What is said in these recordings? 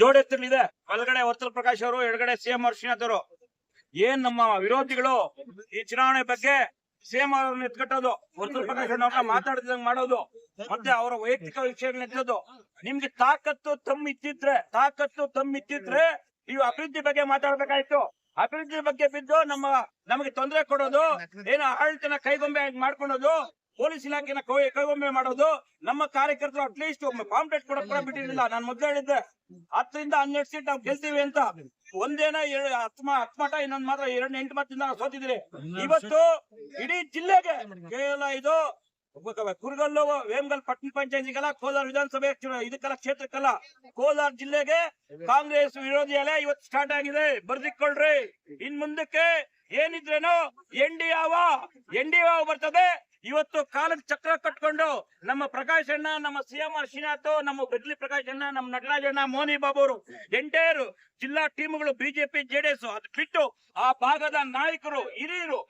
ಜೋಡೆತ್ತಲಿದೆ ಒಳಗಡೆ ವರ್ತಲ್ ಪ್ರಕಾಶ್ ಅವರು, ಎಡಗಡೆ ಸಿಎಂ ಅರ್ಶಿನಾಥ್ ಅವರು. ಏನ್ ನಮ್ಮ ವಿರೋಧಿಗಳು ಈ ಚುನಾವಣೆ ಬಗ್ಗೆ ಸಿಎಂ ಅವರನ್ನ ಎತ್ಕಟ್ಟೋದು, ವರ್ತಲ್ ಪ್ರಕಾಶ್ ಅವ್ರನ್ನ ಮಾತಾಡಿದಂಗ್ ಮಾಡೋದು, ಮತ್ತೆ ಅವರ ವೈಯಕ್ತಿಕ ವಿಷಯಗಳನ್ನ ಎತ್ತೋದು. ನಿಮ್ಗೆ ತಾಕತ್ತು ತಮ್ಮ ಇತ್ತಿದ್ರೆ, ತಾಕತ್ತು ತಮ್ಮ ಇತ್ತಿದ್ರೆ ನೀವು ಅಭಿವೃದ್ಧಿ ಬಗ್ಗೆ ಮಾತಾಡ್ಬೇಕಾಯ್ತು. ಅಭಿವೃದ್ಧಿ ಬಗ್ಗೆ ಬಿದ್ದು ನಮ್ಮ, ನಮಗೆ ತೊಂದರೆ ಕೊಡೋದು, ಏನು ಆಡಳಿತನ ಕೈಗೊಂಬೆ ಮಾಡ್ಕೊಳೋದು ಪೊಲೀಸ್ ಇಲಾಖೆನ ಕೈಗೊಮ್ಮೆ ಮಾಡೋದು ನಮ್ಮ ಕಾರ್ಯಕರ್ತರು ಅಟ್ಲೀಸ್ಟ್ ಪಾಂಪ್ಲೆಟ್ ಕೊಡಕ್ ಕೂಡ ಬಿಟ್ಟಿರಲಿಲ್ಲ ನಾನು ಮೊದಲು ಹೇಳಿದ್ದೆ ಹತ್ತರಿಂದ ಹನ್ನೆರಡು ಸೀಟ್ ನಾವು ಗೆಲ್ತೀವಿ ಅಂತ. ಒಂದೇನ ಹತ್ತು ಮಠ ಇನ್ನೊಂದ್ ಮಾತ್ರ ಎರಡ್ ಎಂಟು ಮತದಿಂದ ಸೋತಿದ್ರಿ ಇವತ್ತು ಇಡೀ ಜಿಲ್ಲೆಗೆ ಕೇವಲ ಇದು ಕುರುಗಲ್ಲು ವೇಮಗಲ್ ಪಟ್ಟಣ ಪಂಚಾಯತಿಗೆಲ್ಲ ಕೋಲಾರ ವಿಧಾನಸಭೆ ಇದಕ್ಕೆಲ್ಲ ಕ್ಷೇತ್ರಕ್ಕೆಲ್ಲ ಕೋಲಾರ ಜಿಲ್ಲೆಗೆ ಕಾಂಗ್ರೆಸ್ ವಿರೋಧಿ ಅಲೆ ಇವತ್ತು ಸ್ಟಾರ್ಟ್ ಆಗಿದೆ. ಬರ್ದಿಕ್ಕೊಳ್ರಿ. ಇನ್ ಮುಂದಕ್ಕೆ ಏನಿದ್ರೇನು ಎನ್ ಡಿ ಯಾವ ಎನ್ ಡಿ ಬರ್ತದೆ. ಇವತ್ತು ಕಾಲದ ಚಕ್ರ ಕಟ್ಕೊಂಡು ನಮ್ಮ ಪ್ರಕಾಶ್ ಅಣ್ಣ, ನಮ್ಮ ಸಿಎಂ ಶ್ರೀನಾಥ್, ನಮ್ಮ ಬೆದ್ಲಿ ಪ್ರಕಾಶ್ ಅಣ್ಣ, ನಮ್ಮ ನಟರಾಜಣ್ಣ ಮೋನಿ ಬಾಬು ಅವರು ಎಂಟೈರ್ ಜಿಲ್ಲಾ ಟೀಮ್ಗಳು, ಬಿಜೆಪಿ, ಜೆಡಿಎಸ್ ಅದು ಬಿಟ್ಟು ಆ ಭಾಗದ ನಾಯಕರು, ಹಿರಿಯರು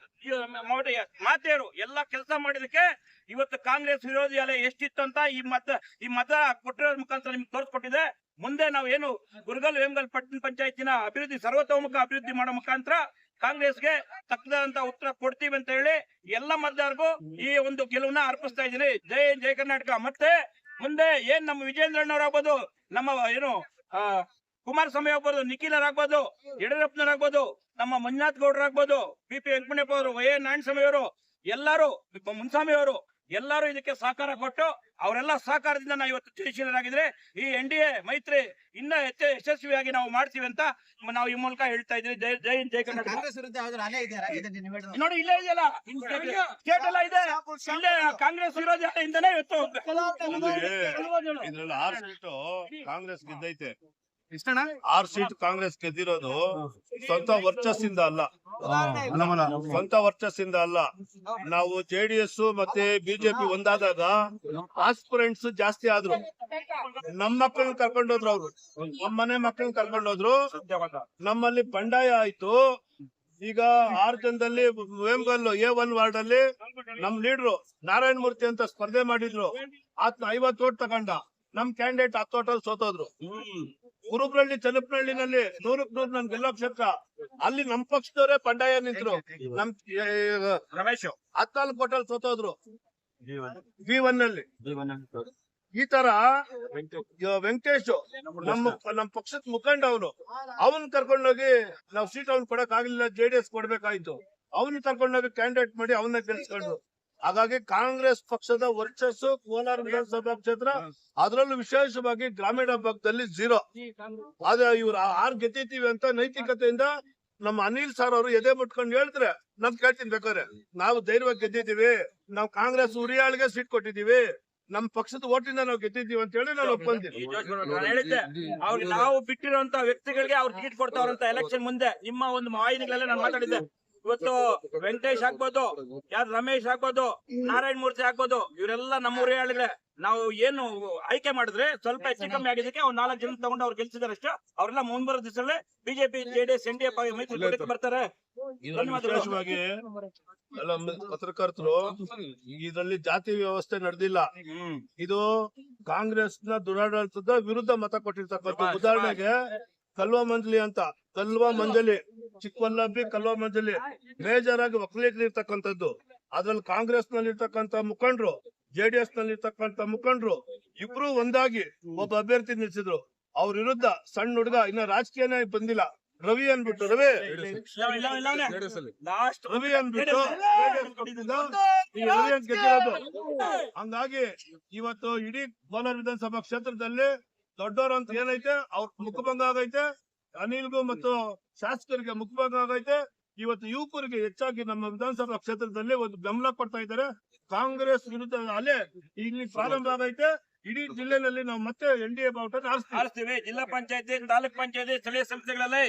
ಮಾತೆಯರು ಎಲ್ಲ ಕೆಲಸ ಮಾಡಿದಕ್ಕೆ ಇವತ್ತು ಕಾಂಗ್ರೆಸ್ ವಿರೋಧಿ ಅಲೆ ಎಷ್ಟಿತ್ತು ಅಂತ ಈ ಮತ ಈ ಮತ ಕೊಟ್ಟಿರೋ ಮುಖಾಂತರ ನಿಮ್ಗೆ ತೋರಿಸ್ಕೊಟ್ಟಿದೆ. ಮುಂದೆ ನಾವೇನು ಗುರುಗಲ್ ವೇಮಗಲ್ ಪಟ್ಟಣ ಪಂಚಾಯತಿನ ಅಭಿವೃದ್ಧಿ, ಸರ್ವತೋಮುಖ ಅಭಿವೃದ್ಧಿ ಮಾಡೋ ಮುಖಾಂತರ ಕಾಂಗ್ರೆಸ್ಗೆ ತಕ್ಕದಂತ ಉತ್ತರ ಕೊಡ್ತೀವಿ ಅಂತ ಹೇಳಿ ಎಲ್ಲ ಮತದಾರರಿಗೂ ಈ ಒಂದು ಗೆಲುವನ್ನ ಅರ್ಪಿಸ್ತಾ ಇದ್ದೀನಿ. ಜೈ ಜೈ ಕರ್ನಾಟಕ. ಮತ್ತೆ ಮುಂದೆ ಏನ್ ನಮ್ಮ ವಿಜೇಂದ್ರಣ್ಣವ್ರಾಗ್ಬೋದು ನಮ್ಮ ಏನು, ಆ, ಕುಮಾರಸ್ವಾಮಿ ಆಗ್ಬೋದು ನಿಖಿಲರ್ ಆಗ್ಬೋದು ಯಡಿಯೂರಪ್ಪನವರಾಗ್ಬೋದು, ನಮ್ಮ ಮಂಜುನಾಥ್ ಗೌಡ್ರಾಗ್ಬೋದು ಬಿ ಪಿ ವೆಂಕಟಪ್ಪ ಅವರು ಎನ್ ನಾರಾಯಣಸ್ವಾಮಿ ಅವರು, ಎಲ್ಲರೂ ಮುನ್ಸ್ವಾಮಿ ಅವರು ಎಲ್ಲರೂ ಇದಕ್ಕೆ ಸಹಕಾರ ಕೊಟ್ಟು ಅವರೆಲ್ಲ ಸಹಕಾರದಿಂದ ನಾವು ಇವತ್ತು ಜಯಶೀಲರಾಗಿದ್ರೆ ಈ ಎನ್ ಡಿ ಎ ಮೈತ್ರಿ ಇನ್ನ ಹೆಚ್ಚು ಯಶಸ್ವಿಯಾಗಿ ನಾವು ಮಾಡ್ತೀವಿ ಅಂತ ನಾವು ಈ ಮೂಲಕ ಹೇಳ್ತಾ ಇದ್ವಿ ಜೈ ಜೈ ಹಿಂದ್, ಜೈ ಕರ್ನಾಟಕ. ನೋಡಿ ಇಲ್ಲೇ ಇದೆಯಲ್ಲ. ಸ್ಟೇಟ್ ಎಲ್ಲ ಇದೆ. ಇಲ್ಲೇ ಕಾಂಗ್ರೆಸ್ ವಿರೋಧಿ ಇಂದನೇ ಇವತ್ತು ಕಾಂಗ್ರೆಸ್ ಗೆದ್ದೈತೆ ಆರ್ ಸೀಟ್ ಕಾಂಗ್ರೆಸ್ ಗೆದ್ದಿರೋದು ಸ್ವಂತ ವರ್ಚಸ್ಸಿಂದ ಅಲ್ಲ. ಸ್ವಂತ ವರ್ಚಸ್ಸಿಂದ ಅಲ್ಲ. ನಾವು ಜೆಡಿಎಸ್ ಮತ್ತೆ ಬಿಜೆಪಿ ಒಂದಾದಾಗ ಆಸ್ಪಿರೆಂಟ್ಸ್ ಜಾಸ್ತಿ ಆದ್ರು. ನಮ್ಮ ಮಕ್ಕಳನ್ನ ಕರ್ಕೊಂಡೋದ್ರು ಅವ್ರು. ನಮ್ ಮನೆ ಮಕ್ಕಳನ್ನ ಕರ್ಕೊಂಡೋದ್ರು ನಮ್ಮಲ್ಲಿ ಬಂಡಾಯ ಆಯ್ತು. ಈಗ ಆರ್ ಜನದಲ್ಲಿ ವೇಮ್ಗಲ್ ಎ ಒನ್ ವಾರ್ಡ್ ಅಲ್ಲಿ ನಮ್ ಲೀಡ್ರು ನಾರಾಯಣ ಮೂರ್ತಿ ಅಂತ ಸ್ಪರ್ಧೆ ಮಾಡಿದ್ರು. ಆತ್ನ ಐವತ್ತು ಓಟ್ ತಗೊಂಡ. ನಮ್ ಕ್ಯಾಂಡಿಡೇಟ್ ಹತ್ತು ಓಟಲ್ಲಿ ಸೋತೋದ್ರು. ಕುರುಬ್ರಳ್ಳಿ ಚನ್ನಪ್ಪನಹಳ್ಳಿನಲ್ಲಿ ನೂರಕ್ ನೂರು ನನ್ ಗೆಲ್ಲೋ ಕ್ಷೇತ್ರ. ಅಲ್ಲಿ ನಮ್ ಪಕ್ಷದವರೇ ಪಂಡಾಯ ನಿಂತರು. ನಮ್ ರಮೇಶ್. ಹತ್ತಾಲ್ ಕೋಟಲ್ ಸೋತೋದ್ರು. ಬಿ ಒನ್ನಲ್ಲಿ ಈ ತರ ವೆಂಕಟೇಶ್. ನಮ್ಮ ನಮ್ ಪಕ್ಷದ ಮುಖಂಡ ಅವನು. ಅವನ್ ಕರ್ಕೊಂಡೋಗಿ ನಾವ್ ಸೀಟ್ ಅವ್ನ್ ಕೊಡಕ್ ಆಗ್ಲಿಲ್ಲ ಜೆಡಿಎಸ್ ಕೊಡ್ಬೇಕಾಯ್ತು. ಅವನ್ ಕರ್ಕೊಂಡೋಗಿ ಕ್ಯಾಂಡಿಡೇಟ್ ಮಾಡಿ ಅವನ್ನ ಗೆಲ್ಸ್ಕೊಂಡ್ರು. ಹಾಗಾಗಿ ಕಾಂಗ್ರೆಸ್ ಪಕ್ಷದ ವರ್ಚಸ್ಸು ಕೋಲಾರ ವಿಧಾನಸಭಾ ಕ್ಷೇತ್ರ ಅದರಲ್ಲೂ ವಿಶೇಷವಾಗಿ ಗ್ರಾಮೀಣ ಭಾಗದಲ್ಲಿ ಝೀರೋ ಆದ್ರೆ ಇವ್ರು ಆರ್ ಗೆದ್ದಿದ್ದೀವಿ ಅಂತ ನೈತಿಕತೆಯಿಂದ ನಮ್ಮ ಅನಿಲ್ ಸರ್ ಅವರು ಎದೆ ಮುಟ್ಕೊಂಡು ಹೇಳಿದ್ರೆ ನಾನ್ ಕೇಳ್ತೀನಿ ಬೇಕಾದ್ರೆ. ನಾವು ಧೈರ್ಯವಾಗಿ ಗೆದ್ದಿದ್ದೀವಿ. ನಾವು ಕಾಂಗ್ರೆಸ್ ಉರಿಯಾಳಿಗೆ ಸೀಟ್ ಕೊಟ್ಟಿದ್ದೀವಿ. ನಮ್ ಪಕ್ಷದ ಓಟಿಂದ ನಾವು ಗೆದ್ದಿದ್ದೀವಿ ಅಂತ ಹೇಳಿ ನಾನು ಒಪ್ಕೊಂತೀನಿ. ಈ ನಾನು ಹೇಳಿದ್ದೆ. ಅವ್ರಿಗೆ ನಾವು ಬಿಟ್ಟಿರುವಂತ ವ್ಯಕ್ತಿಗಳಿಗೆ ಅವ್ರು ಟಿಕೆಟ್ ಕೊಡ್ತಾವ್ರಂತ ಎಲೆಕ್ಷನ್ ಮುಂದೆ. ನಿಮ್ಮ ಒಂದು ವಾಹಿನಿಗಳಲ್ಲೇ ನಾನು ಮಾತಾಡಿದ್ದೆ. ಇವತ್ತು ವೆಂಕಟೇಶ್ ಆಗ್ಬೋದು ಯಾರು ರಮೇಶ್ ಆಗ್ಬೋದು ನಾರಾಯಣ ಮೂರ್ತಿ ಆಗ್ಬೋದು ಇವರೆಲ್ಲ ನಮ್ಮೂರೇ ಹೇಳಿದ್ರೆ ನಾವು ಏನು ಆಯ್ಕೆ ಮಾಡಿದ್ರೆ ಸ್ವಲ್ಪ ಹೆಚ್ಚು ಕಮ್ಮಿ ಆಗಿದ್ದಕ್ಕೆ ಅವ್ರು ನಾಲ್ಕು ಜನ ತಗೊಂಡು ಅವ್ರು ಗೆಲ್ಸಿದಾರೆ ಅಷ್ಟೇ. ಅವರೆಲ್ಲ ಮುಂಬರ ದಿವಸದಲ್ಲಿ BJP JDS N D F ಮೈತ್ರಿ ಬರ್ತಾರೆ. ವಿಶೇಷವಾಗಿ ಪತ್ರಕರ್ತರು ಇದರಲ್ಲಿ ಜಾತಿ ವ್ಯವಸ್ಥೆ ನಡೆದಿಲ್ಲ. ಇದು ಕಾಂಗ್ರೆಸ್ನ ದುರಾಡಳಿತದ ವಿರುದ್ಧ ಮತ ಕೊಟ್ಟಿರ್ತಕ್ಕಂಥ ಉದಾಹರಣೆಗೆ ಕಲ್ವ ಮಂಜಲಿ ಅಂತ ಕಲ್ವಾ ಮಂಜಲಿ ಚಿಕ್ಕವಲ್ಲಬ್ಬಿ ಕಲ್ವಾ ಮಂಜಲಿ ಮೇಜರ್ ಆಗಿ ಒಕ್ಕಲಿಗರು ಇರ್ತಕ್ಕಂಥದ್ದು ಅದ್ರಲ್ಲಿ ಕಾಂಗ್ರೆಸ್ನಲ್ಲಿ ಇರ್ತಕ್ಕಂಥ ಡಿ ಎಸ್ನಲ್ಲಿ ಇರ್ತಕ್ಕಂಥ ಮುಖಂಡರು ಇಬ್ರು ಒಂದಾಗಿ ಒಬ್ಬ ಅಭ್ಯರ್ಥಿ ನಿಲ್ಸಿದ್ರು ಅವ್ರ ವಿರುದ್ಧ ಸಣ್ಣ ಹುಡುಗ ಇನ್ನ ರಾಜಕೀಯನೇ ಬಂದಿಲ್ಲ ರವಿ ಅನ್ಬಿಟ್ಟು ರವಿ ಲಾಸ್ಟ್ ರವಿ ಅನ್ಬಿಟ್ಟು ರವಿ ಅಂತ ಗೆದ್ದಿರೋದು ಹಂಗಾಗಿ ಇವತ್ತು ಇಡೀ ಕೋಲಾರ ವಿಧಾನಸಭಾ ಕ್ಷೇತ್ರದಲ್ಲಿ ದೊಡ್ಡವರು ಅಂತ ಏನೈತೆ? ಅವ್ರ ಮುಖಭಂಗ ಆಗೈತೆ. ಅನಿಲ್ಗೂ ಮತ್ತು ಶಾಸಕರಿಗೆ ಮುಖಭಂಗ ಆಗೈತೆ. ಇವತ್ತು ಯುವಕರಿಗೆ ಹೆಚ್ಚಾಗಿ ನಮ್ಮ ವಿಧಾನಸಭಾ ಕ್ಷೇತ್ರದಲ್ಲಿ ಒಂದು ಬೆಂಬಲ ಕೊಡ್ತಾ ಇದ್ದಾರೆ. ಕಾಂಗ್ರೆಸ್ ವಿರುದ್ಧ ಅಲೆ ಇಲ್ಲಿ ಪ್ರಾರಂಭ ಆಗೈತೆ. ಇಡೀ ಜಿಲ್ಲೆನಲ್ಲಿ ನಾವು ಮತ್ತೆ ಎನ್ ಡಿ ಎ ಬಾವುಟ ಜಿಲ್ಲಾ ಪಂಚಾಯತಿ, ತಾಲೂಕ್ ಪಂಚಾಯತಿ, ಸ್ಥಳೀಯ ಸಂಸ್ಥೆಗಳಲ್ಲಿ